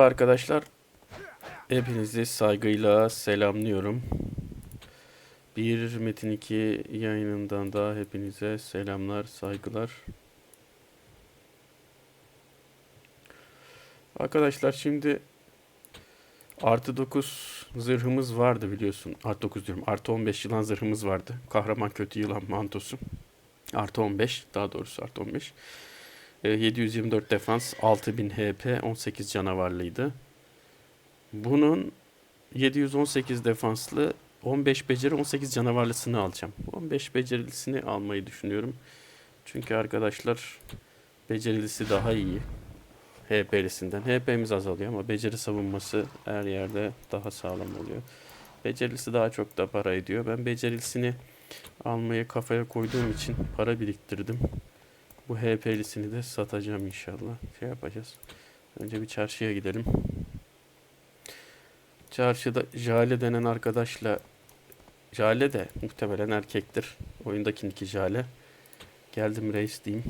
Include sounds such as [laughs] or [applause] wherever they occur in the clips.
Arkadaşlar hepinizi saygıyla selamlıyorum. Bir Metin 2 yayınından da hepinize selamlar, saygılar. Arkadaşlar şimdi artı 9 zırhımız vardı biliyorsun. Artı 9 diyorum. Artı 15 yılan zırhımız vardı. Kahraman kötü yılan mantosu. Artı 15 daha doğrusu artı 15. E, 724 defans, 6000 HP, 18 canavarlıydı. Bunun 718 defanslı, 15 beceri, 18 canavarlısını alacağım. 15 becerilisini almayı düşünüyorum. Çünkü arkadaşlar becerilisi daha iyi. HP'lisinden. HP'miz azalıyor ama beceri savunması her yerde daha sağlam oluyor. Becerilisi daha çok da para ediyor. Ben becerilisini almayı kafaya koyduğum için para biriktirdim. Bu HP'lisini de satacağım inşallah. Şey yapacağız. Önce bir çarşıya gidelim. Çarşıda Jale denen arkadaşla Jale de muhtemelen erkektir. Oyundaki iki Jale. Geldim reis diyeyim.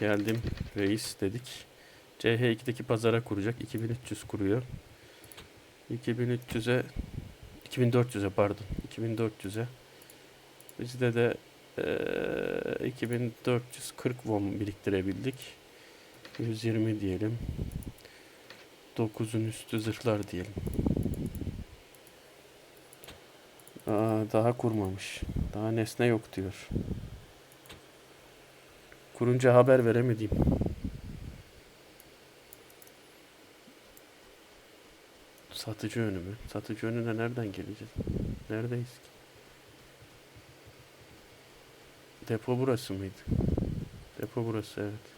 Geldim reis dedik. CH2'deki pazara kuracak. 2300 kuruyor. 2300'e 2400'e pardon. 2400'e. Bizde de eee, 2440 won biriktirebildik. 120 diyelim. 9'un üstü zırhlar diyelim. Aa, daha kurmamış. Daha nesne yok diyor. Kurunca haber veremediğim. Satıcı önü mü? Satıcı önüne nereden geleceğiz? Neredeyiz ki? Depo burası mıydı? Depo burası evet.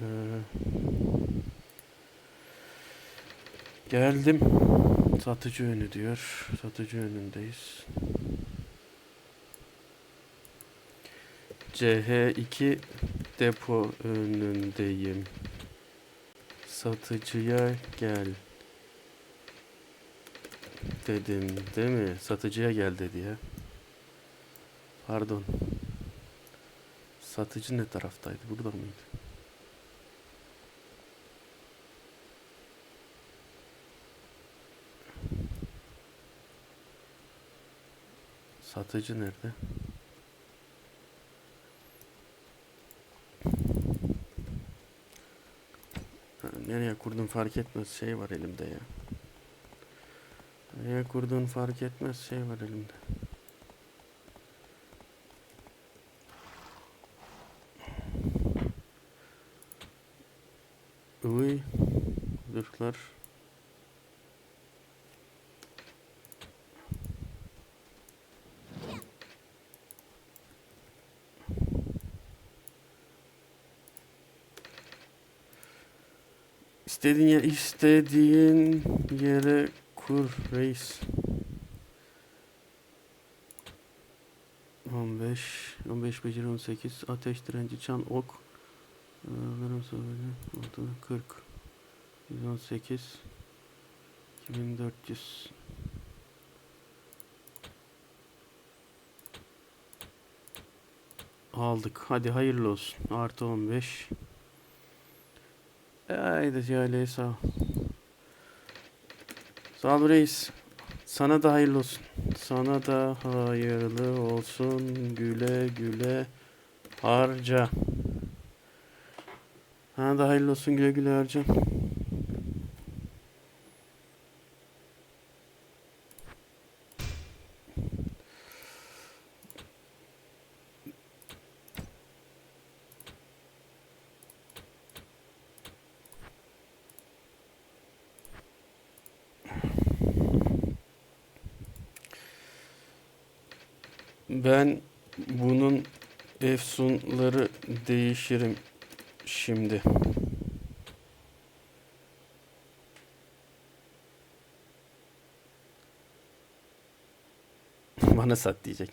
Ee, geldim. Satıcı önü diyor. Satıcı önündeyiz. CH2 depo önündeyim. Satıcıya gel. Dedin değil mi? Satıcıya gel dedi ya. Pardon. Satıcı ne taraftaydı? Burada mıydı? Satıcı nerede? Nereye kurdun fark etmez şey var elimde ya. Nereye kurduğun fark etmez şey var elimde. Uy. Zırhlar. İstediğin yer, istediğin yere kur reis. 15, 15 beceri 18, ateş direnci, çan, ok. Söyle, 6, 40, 118, 2400. Aldık. Hadi hayırlı olsun. Artı 15. Haydi Cale sağ ol. Sağ reis. Sana da hayırlı olsun. Sana da hayırlı olsun. Güle güle harca. Sana da hayırlı olsun. Güle güle harca. Ben bunun efsunları değişirim şimdi. [laughs] Bana sat diyecek.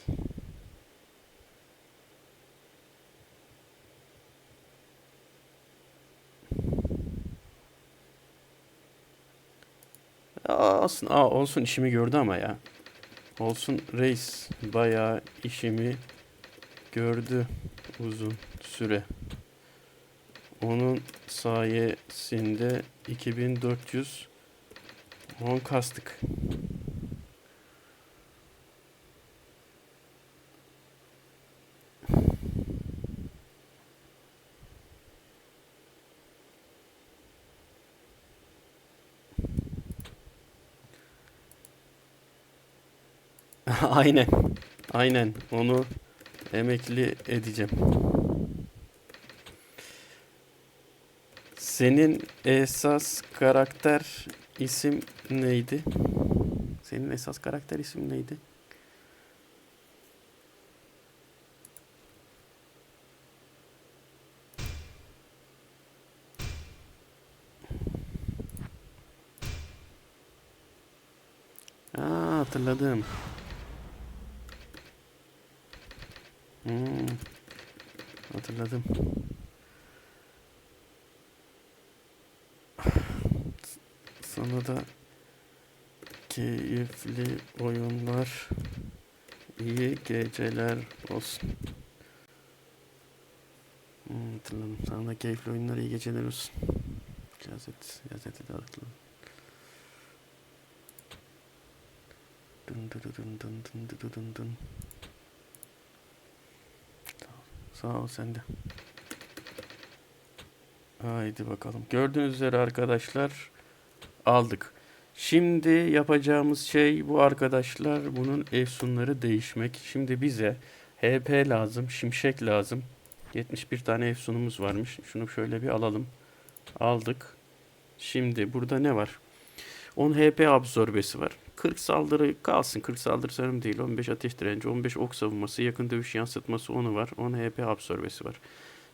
Aa, aa, olsun işimi gördü ama ya. Olsun reis bayağı işimi gördü. Uzun süre. Onun sayesinde 2400 won kastık. [laughs] Aynen. Aynen. Onu emekli edeceğim. Senin esas karakter isim neydi? Senin esas karakter isim neydi? Aa, hatırladım. Hmm, hatırladım. Sana da keyifli oyunlar, iyi geceler olsun. Hmm, hatırladım. Sana da keyifli oyunlar, iyi geceler olsun. Yazet, yazeti de hatırladım. Dın dın dın dın dın dın dın dın. Sağ ol sen de. Haydi bakalım. Gördüğünüz üzere arkadaşlar aldık. Şimdi yapacağımız şey bu arkadaşlar bunun efsunları değişmek. Şimdi bize HP lazım, şimşek lazım. 71 tane efsunumuz varmış. Şunu şöyle bir alalım. Aldık. Şimdi burada ne var? 10 HP absorbesi var. 40 saldırı kalsın. 40 saldırı sanırım değil. 15 ateş direnci, 15 ok savunması, yakın dövüş yansıtması onu var. 10 HP absorbesi var.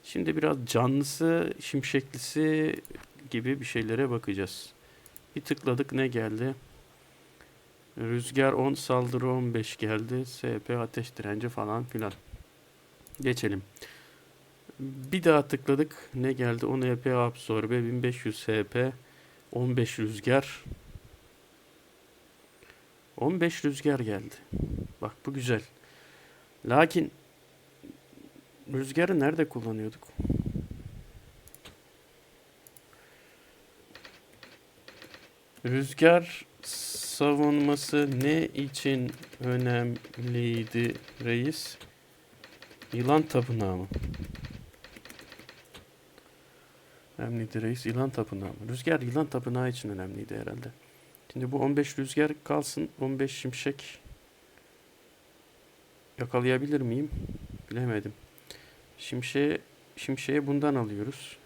Şimdi biraz canlısı, şimşeklisi gibi bir şeylere bakacağız. Bir tıkladık ne geldi? Rüzgar 10, saldırı 15 geldi. SP ateş direnci falan filan. Geçelim. Bir daha tıkladık. Ne geldi? 10 HP absorbe, 1500 HP, 15 rüzgar. 15 rüzgar geldi. Bak bu güzel. Lakin rüzgarı nerede kullanıyorduk? Rüzgar savunması ne için önemliydi reis? Yılan tapınağı mı? Önemliydi reis. Yılan tapınağı mı? Rüzgar yılan tapınağı için önemliydi herhalde. Şimdi bu 15 rüzgar kalsın. 15 şimşek yakalayabilir miyim? Bilemedim. Şimşeğe, şimşeğe bundan alıyoruz.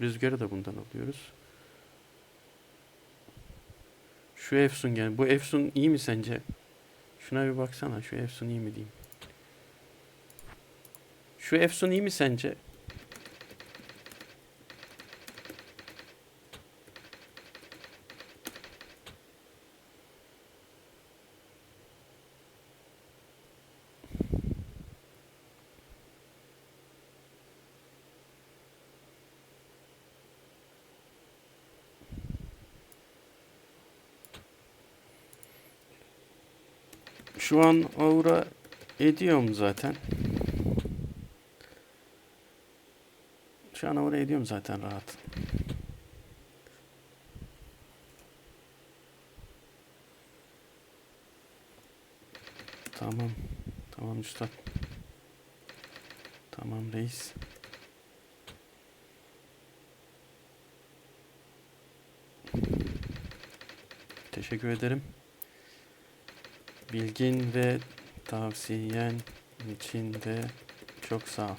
Rüzgarı da bundan alıyoruz. Şu Efsun gel. Bu Efsun iyi mi sence? Şuna bir baksana. Şu Efsun iyi mi diyeyim. Şu Efsun iyi mi sence? Şu an aura ediyorum zaten. Şu an aura ediyorum zaten rahat. Tamam. Tamam üstad. Tamam reis. Teşekkür ederim. Bilgin ve tavsiyen için de çok sağ ol.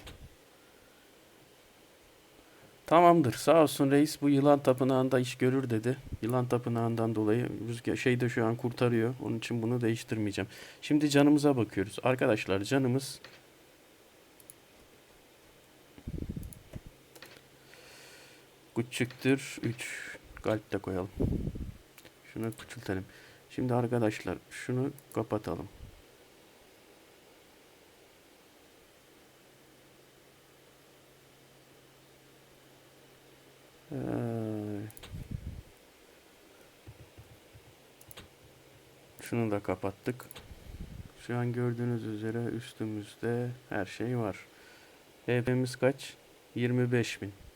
Tamamdır. Sağ olsun reis bu yılan tapınağında iş görür dedi. Yılan tapınağından dolayı rüzgar şey de şu an kurtarıyor. Onun için bunu değiştirmeyeceğim. Şimdi canımıza bakıyoruz. Arkadaşlar canımız küçüktür 3 kalp de koyalım. Şunu küçültelim. Şimdi arkadaşlar şunu kapatalım. Ee, şunu da kapattık. Şu an gördüğünüz üzere üstümüzde her şey var. HP'miz kaç? 25.000.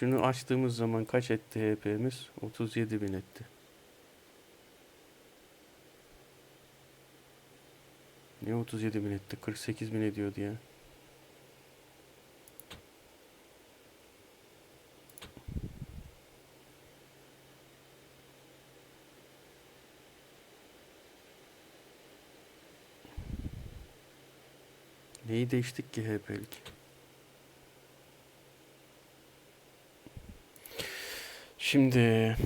Şunu açtığımız zaman kaç etti HP'miz? 37.000 etti. Niye 37.000 etti? 48.000 ediyordu ya. Neyi değiştik ki HP'lik? Şimdi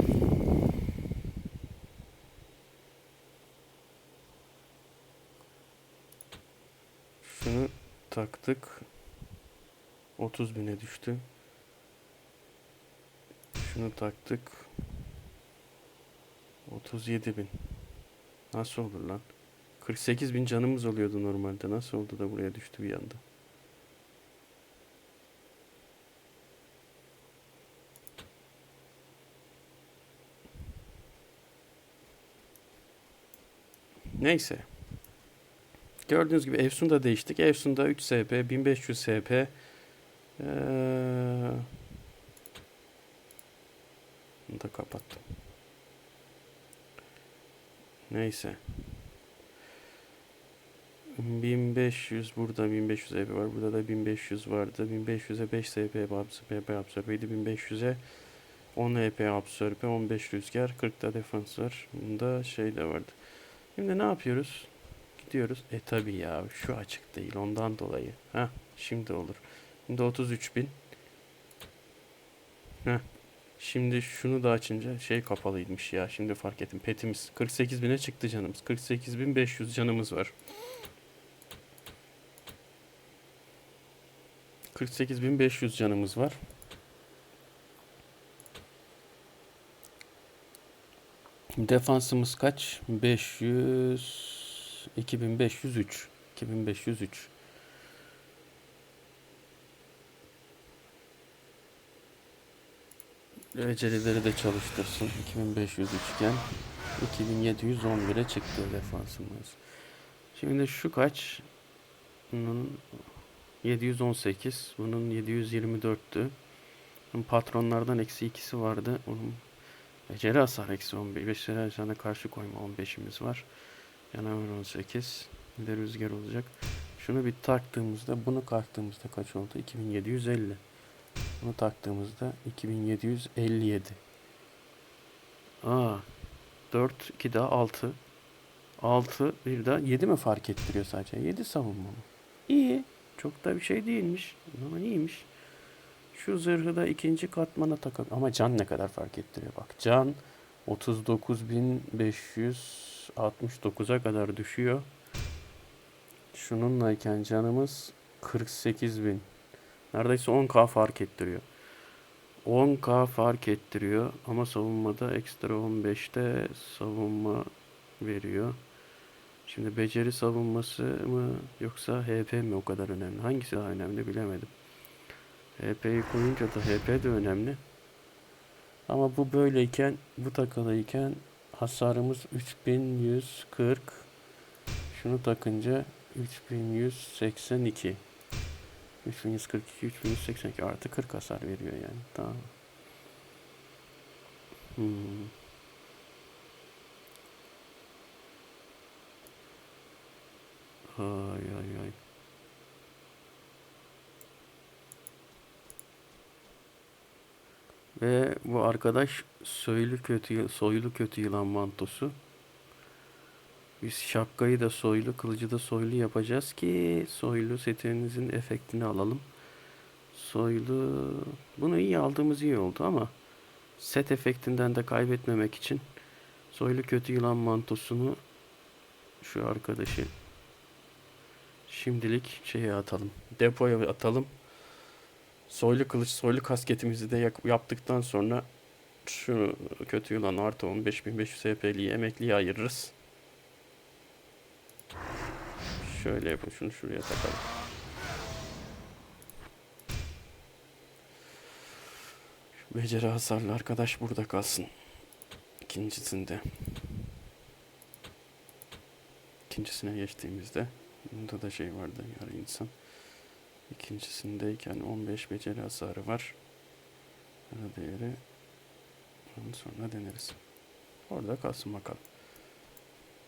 şunu taktık. 30 bine düştü. Şunu taktık. 37 bin. Nasıl olur lan? 48 bin canımız oluyordu normalde. Nasıl oldu da buraya düştü bir anda? Neyse. Gördüğünüz gibi Efsun'da değiştik. Efsun'da 3 SP, 1500 SP. Ee, bunu da kapattım. Neyse. 1500 burada 1500 EP var. Burada da 1500 vardı. 1500'e 5 SP EP absorbeydi. 1500'e 10 EP absorbe, 15 rüzgar, 40 da defans var. Bunda şey de vardı. Şimdi ne yapıyoruz? Gidiyoruz. E tabi ya şu açık değil ondan dolayı. Ha şimdi olur. Şimdi 33 bin. Heh. Şimdi şunu da açınca şey kapalıymış ya. Şimdi fark ettim. Petimiz 48 bine çıktı canımız. 48 bin 500 canımız var. 48 bin 500 canımız var. Defansımız kaç? 500 2503 2503 Becerileri de çalıştırsın. 2500 üçgen 2711'e çıktı defansımız. Şimdi şu kaç? Bunun 718. Bunun 724'tü. Patronlardan eksi ikisi vardı. Onun Beceri hasar eksi 15. Beceri hasarına karşı koyma 15'imiz var. Canavar 18. Bir de rüzgar olacak. Şunu bir taktığımızda bunu taktığımızda kaç oldu? 2750. Bunu taktığımızda 2757. Aa. 4 2 daha 6. 6 bir daha 7 mi fark ettiriyor sadece? 7 savunma mı? İyi. Çok da bir şey değilmiş. Ama iyiymiş. Şu zırhı da ikinci katmana takalım. Ama can ne kadar fark ettiriyor bak. Can 39.569'a kadar düşüyor. Şununlayken canımız 48.000. Neredeyse 10k fark ettiriyor. 10k fark ettiriyor ama savunmada ekstra 15'te savunma veriyor. Şimdi beceri savunması mı yoksa HP mi o kadar önemli? Hangisi daha önemli bilemedim. HP'yi koyunca da HP de önemli. Ama bu böyleyken, bu takılıyken hasarımız 3140. Şunu takınca 3182. 3142, 3182 artı 40 hasar veriyor yani. Tamam. Hmm. Ay ay ay. Ve bu arkadaş soylu kötü soylu kötü yılan mantosu. Biz şapkayı da soylu, kılıcı da soylu yapacağız ki soylu setinizin efektini alalım. Soylu bunu iyi aldığımız iyi oldu ama set efektinden de kaybetmemek için soylu kötü yılan mantosunu şu arkadaşı şimdilik şeye atalım. Depoya atalım. Soylu kılıç, soylu kasketimizi de yaptıktan sonra şu kötü yılan artı 15500 HP'liyi emekliye ayırırız. Şöyle yapın şunu şuraya takalım. Şu beceri hasarlı arkadaş burada kalsın. İkincisinde. ikincisine geçtiğimizde bunda da şey vardı yarı insan. İkincisindeyken 15 beceri hasarı var. Ara değeri onu sonra deneriz. Orada kalsın bakalım.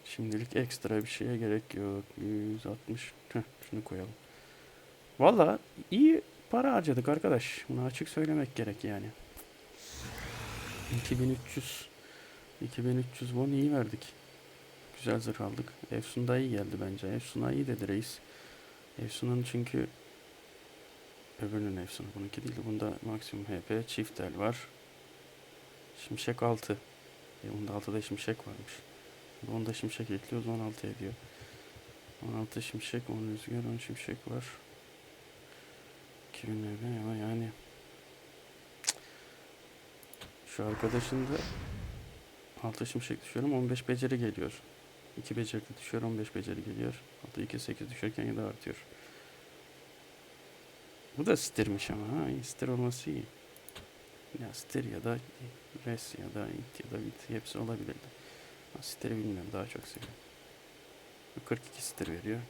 Şimdilik ekstra bir şeye gerek yok. 160. Heh, şunu koyalım. Valla iyi para harcadık arkadaş. Bunu açık söylemek gerek yani. 2300 2300 won iyi verdik. Güzel zırh aldık. Efsun da iyi geldi bence. Efsun'a iyi dedi reis. Efsun'un çünkü öbürünün Efsun'u bununki değil. Bunda maksimum HP çift el var. Şimşek 6. E bunda 6'da şimşek varmış. Onda şimşek ekliyoruz 16 ediyor. 16 şimşek, 10 rüzgar, 10 şimşek var. 2000 NB ama yani şu arkadaşın da 6 şimşek düşüyorum 15 beceri geliyor. 2 beceri düşüyor 15 beceri geliyor. 6 2 8 düşerken 7 artıyor. Bu da stirmiş ama ha stir olması iyi. Ya stir ya da res ya da int ya da bit hepsi olabilirdi. Ha, Stir'i bilmiyorum daha çok seviyorum. Bu 42 stir veriyor.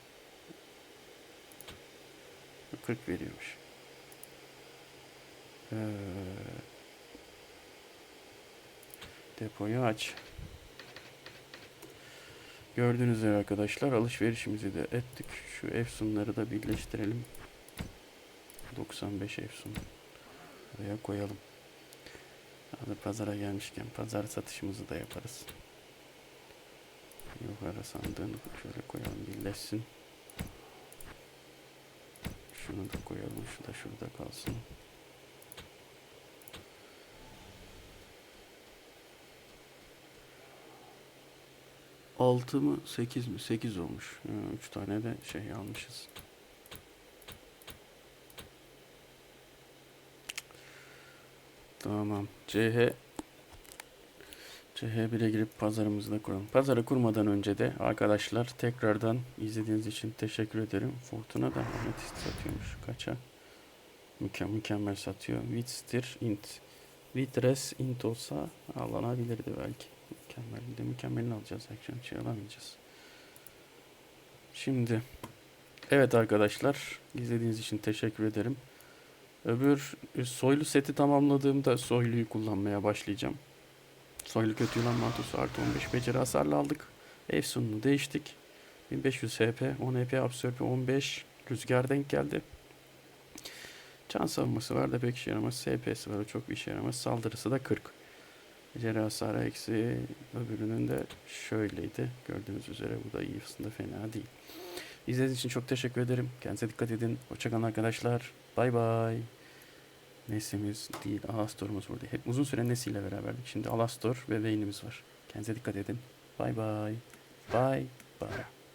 Bu 40 veriyormuş. Ee, depoyu aç. Gördüğünüz üzere arkadaşlar alışverişimizi de ettik. Şu efsunları da birleştirelim. 95 efsun. Buraya koyalım. Hadi pazara gelmişken pazar satışımızı da yaparız. Yukarı sandığını şöyle koyalım birleşsin. Şunu da koyalım. Şu da şurada kalsın. Altı mı? Sekiz mi? Sekiz olmuş. Ha, Üç tane de şey almışız. Tamam. CH CH1'e girip pazarımızı da kuralım. Pazarı kurmadan önce de arkadaşlar tekrardan izlediğiniz için teşekkür ederim. Fortuna da ametist satıyormuş. Kaça? Mükemmel, mükemmel satıyor. Witstir int. Witres int olsa alınabilirdi belki. Mükemmel. Bir de mükemmelini alacağız. Action şey alamayacağız. Şimdi evet arkadaşlar izlediğiniz için teşekkür ederim. Öbür e, soylu seti tamamladığımda soyluyu kullanmaya başlayacağım. Soylu kötü yılan mantosu artı 15 beceri hasarlı aldık. Efsun'unu değiştik. 1500 HP, 10 HP absorbe 15 rüzgar denk geldi. Can savunması var da pek işe yaramaz. SP'si var o çok bir işe yaramaz. Saldırısı da 40. Beceri hasarı eksi öbürünün de şöyleydi. Gördüğünüz üzere bu da iyi aslında fena değil. İzlediğiniz için çok teşekkür ederim. Kendinize dikkat edin. Hoşçakalın arkadaşlar. Bay bay. Neslimiz değil, Alastor'umuz burada. Hep uzun süre Nesi'yle beraberdik. Şimdi Alastor ve Vayne'imiz var. Kendinize dikkat edin. Bay bay. Bay bay.